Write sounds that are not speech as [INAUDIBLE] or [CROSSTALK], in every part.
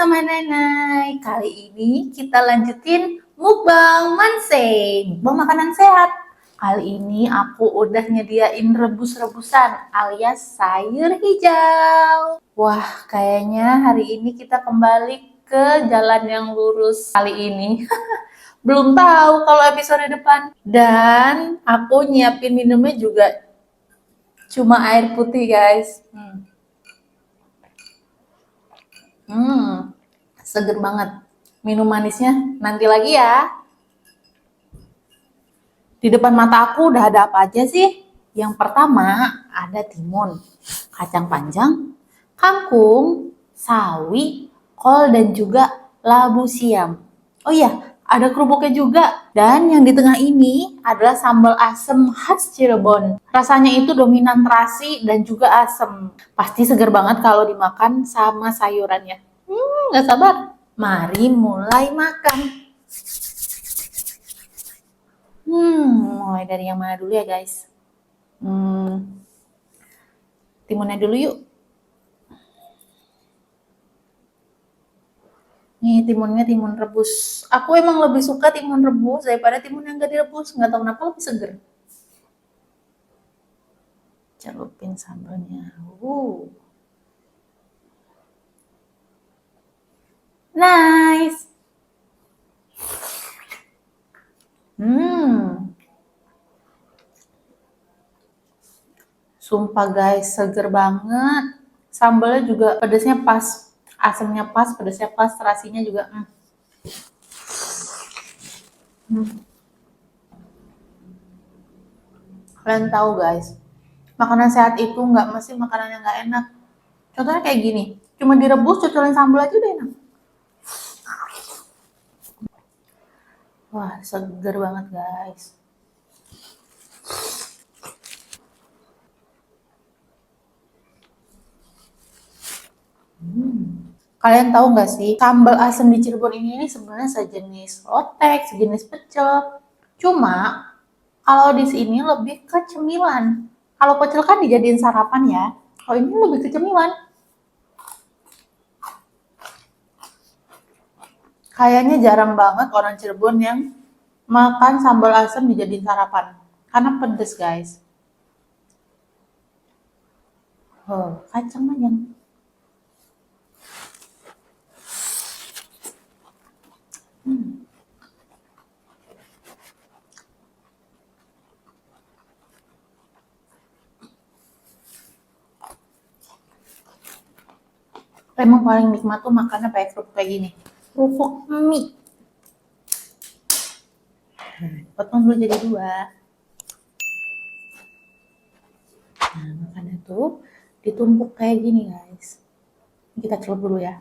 sama Nenai. Kali ini kita lanjutin mukbang manseng, mukbang makanan sehat. Kali ini aku udah nyediain rebus-rebusan alias sayur hijau. Wah, kayaknya hari ini kita kembali ke jalan yang lurus kali ini. [LAUGHS] Belum tahu kalau episode depan. Dan aku nyiapin minumnya juga cuma air putih, guys. Hmm. Hmm, seger banget. Minum manisnya nanti lagi ya. Di depan mata aku udah ada apa aja sih? Yang pertama ada timun, kacang panjang, kangkung, sawi, kol dan juga labu siam. Oh iya, ada kerupuknya juga. Dan yang di tengah ini adalah sambal asem khas Cirebon. Rasanya itu dominan terasi dan juga asem. Pasti seger banget kalau dimakan sama sayurannya. Hmm, gak sabar. Mari mulai makan. Hmm, mulai dari yang mana dulu ya guys? Hmm, timunnya dulu yuk. Nih timunnya timun rebus. Aku emang lebih suka timun rebus daripada timun yang gak direbus. Nggak tahu kenapa lebih seger. Celupin sambalnya. Uh. Nice. Hmm. Sumpah guys, seger banget. Sambalnya juga pedasnya pas asamnya pas, pedasnya pas, terasinya juga hmm. Hmm. Kalian tahu guys, makanan sehat itu nggak mesti makanan yang nggak enak. Contohnya kayak gini, cuma direbus, cocolin sambal aja udah enak. Wah, seger banget guys. Kalian tahu nggak sih, sambal asam di Cirebon ini, ini sebenarnya sejenis lotek, sejenis pecel. Cuma kalau di sini lebih ke cemilan. Kalau pecel kan dijadiin sarapan ya. Kalau ini lebih ke cemilan. Kayaknya jarang banget orang Cirebon yang makan sambal asam dijadiin sarapan. Karena pedes guys. Oh, kacang aja. Emang paling nikmat tuh makannya pakai kerupuk kayak gini. Kerupuk mie. Potong dulu jadi dua. Nah, makannya tuh ditumpuk kayak gini guys. Kita celup dulu ya.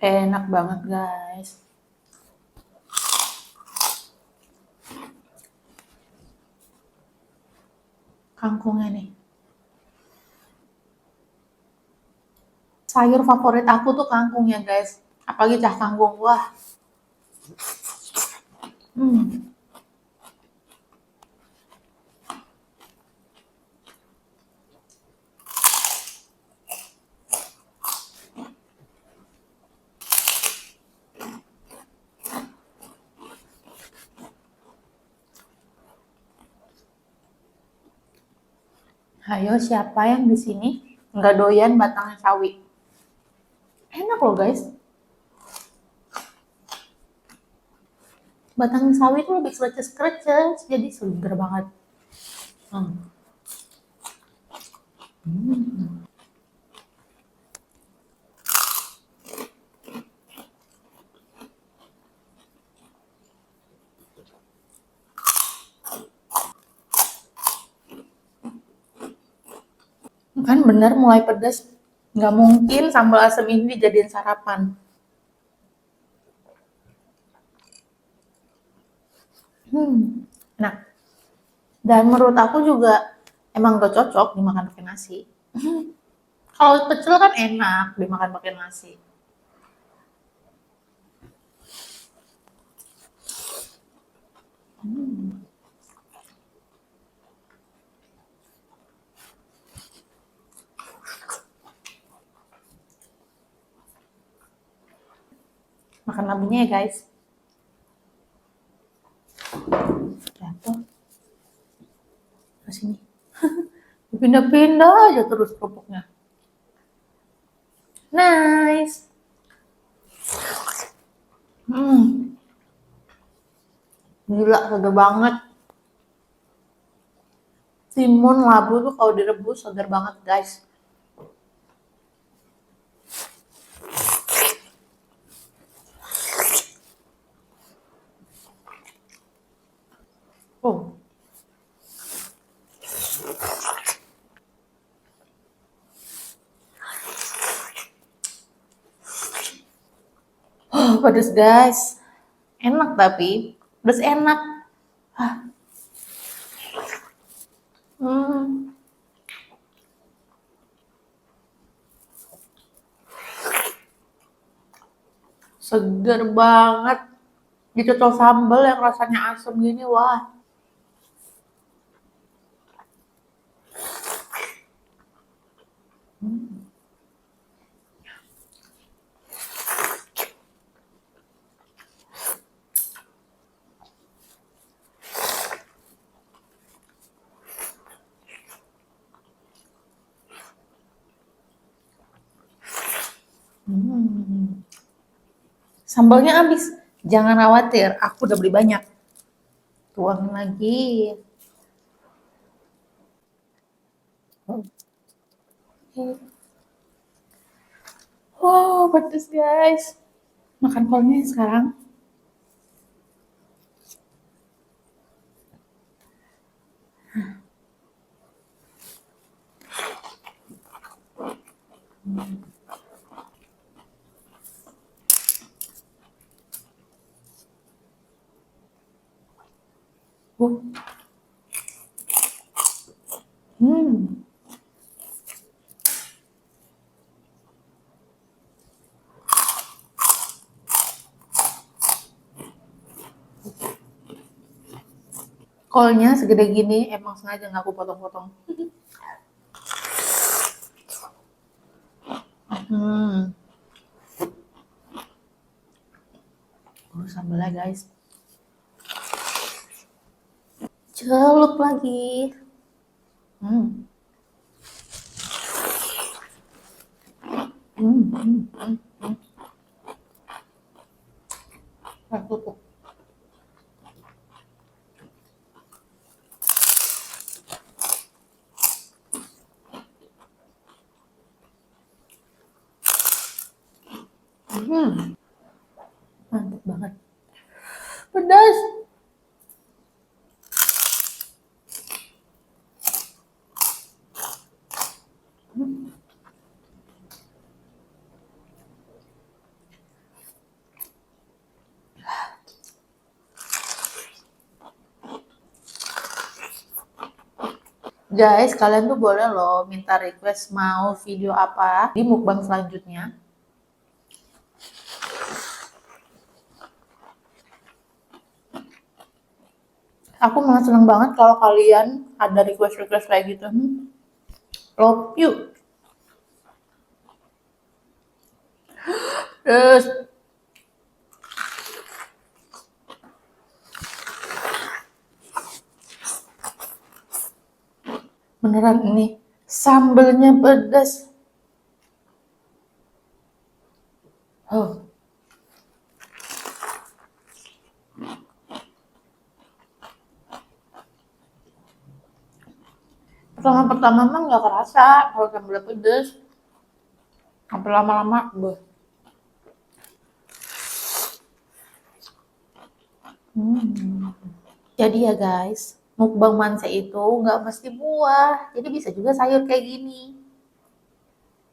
Enak banget guys. Kangkungnya nih. Sayur favorit aku tuh kangkung ya guys. Apalagi cah kangkung. Wah. Hmm. Ayo siapa yang di sini nggak doyan batangnya sawi? Enak loh guys. Batang sawi itu lebih kreces-kreces, jadi segar banget. Hmm. Hmm. Kan bener mulai pedas. Nggak mungkin sambal asam ini dijadiin sarapan. Hmm, nah Dan menurut aku juga emang gak cocok dimakan pakai nasi. Kalau pecel kan enak dimakan pakai nasi. Hmm. Makan labunya ya guys. Jatuh. Ke sini. [LAUGHS] Pindah-pindah aja terus kerupuknya. Nice. Hmm. Gila, segar banget. Timun labu tuh kalau direbus segar banget guys. Oh. Pedes guys. Enak tapi. Pedes enak. Ah. Hmm. Seger banget. Dicocol sambal yang rasanya asam gini, wah. Hmm. Sambalnya habis. Jangan khawatir, aku udah beli banyak. Tuang lagi. Oh. Wow, pedes guys. Makan kolnya sekarang. Hmm. Hmm. Kolnya segede gini, emang sengaja nggak aku potong-potong. hmm. Oh, sambalnya guys. Celup lagi. Hmm. Hmm, hmm, hmm, hmm. Tutup. Hmm. Mantap banget. Pedas. Hmm. Guys, kalian tuh boleh loh minta request mau video apa di mukbang selanjutnya. Aku malah seneng banget kalau kalian ada request-request kayak gitu. Hmm. Love you. [GASPS] Terus beneran ini sambelnya pedas. Oh. Pertama-pertama mah nggak kerasa kalau sambelnya pedas. Sampai lama-lama, beuh. Hmm. Jadi ya guys, mukbang manse itu nggak mesti buah, jadi bisa juga sayur kayak gini.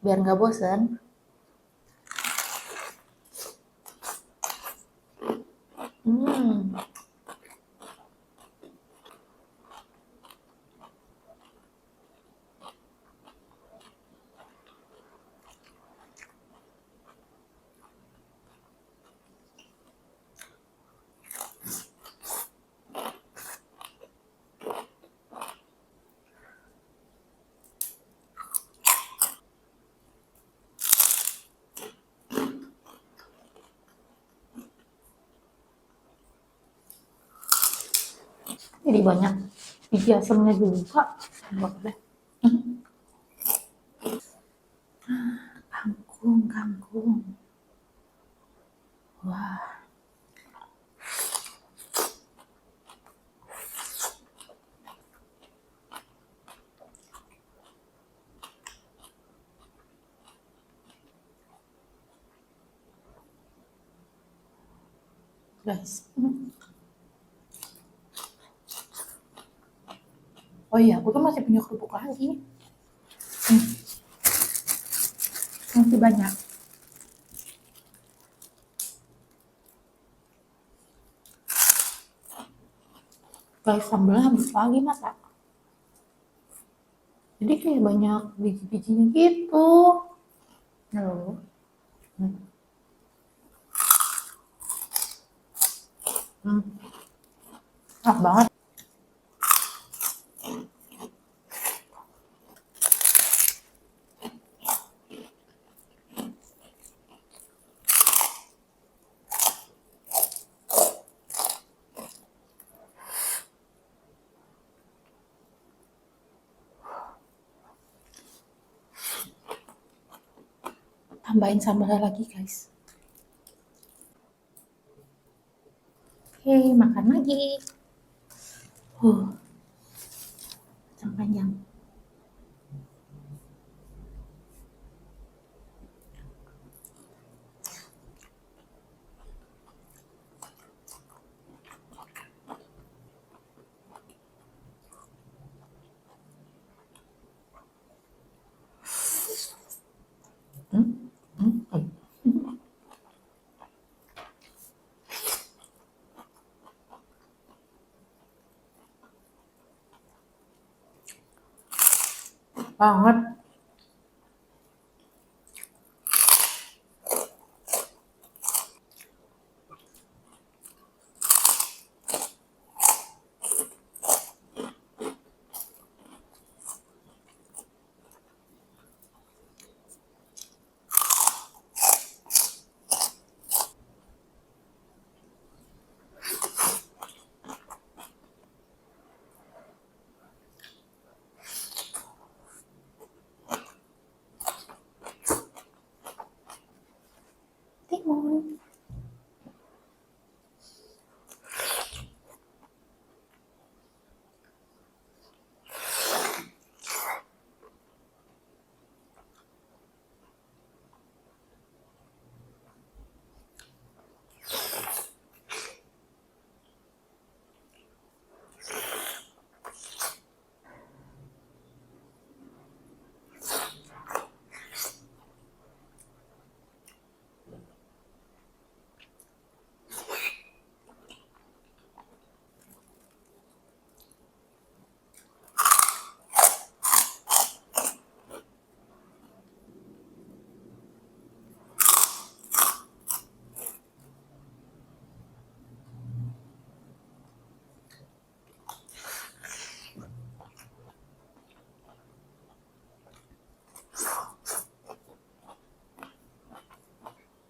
Biar nggak bosen. Hmm. Jadi banyak biji asamnya juga. Boleh. Kangkung, kangkung. Wah. Guys. Oh iya, aku tuh masih punya kerupuk lagi. Hmm. Masih banyak. Guys, sambalnya habis lagi masa. Jadi kayak banyak biji-bijinya gitu. Halo. Hmm. Hmm. Enak banget. Tambahin sambalnya lagi, guys. Oke, makan lagi. Huh. Panjang-panjang. Banget. Timun.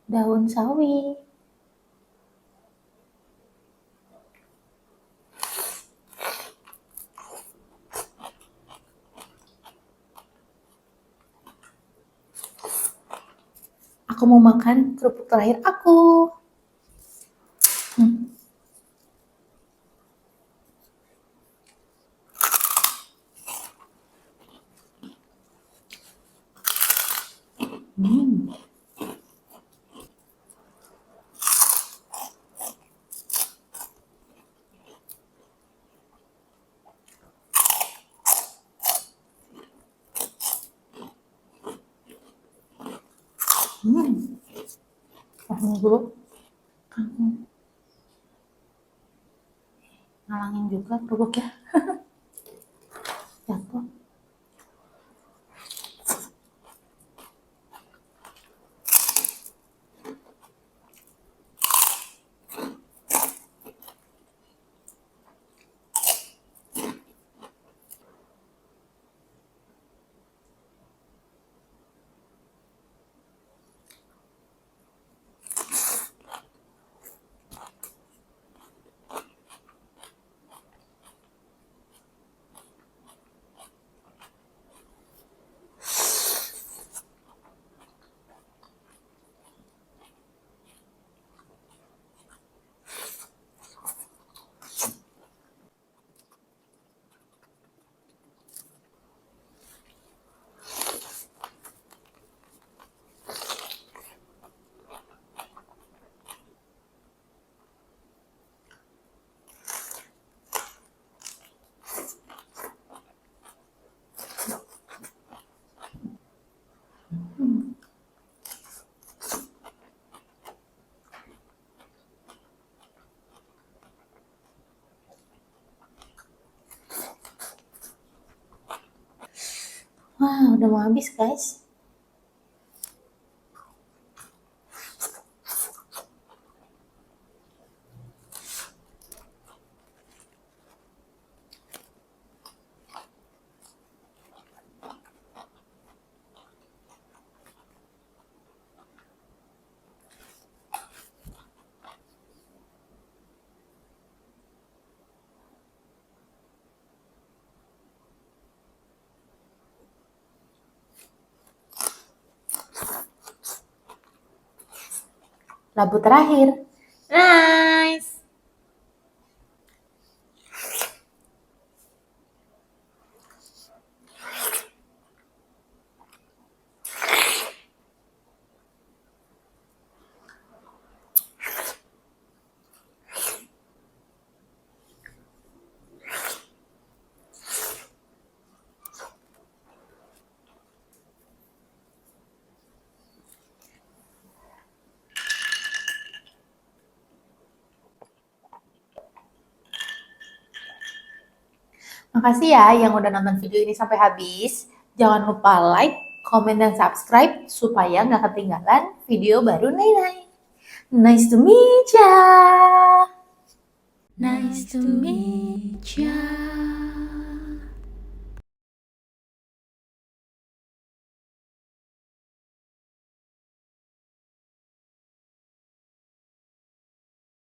Daun sawi. Aku mau makan kerupuk terakhir aku. Hmm. Hmm. Hmm. Tahan dulu. Kangkung. Ngalangin juga kerupuknya. Jatuh. Wah, udah mau habis, guys. Labu terakhir. Nice. Makasih ya yang udah nonton video ini sampai habis. Jangan lupa like, komen, dan subscribe supaya nggak ketinggalan video baru Nai Nai. Nice to meet ya. Nice to meet ya.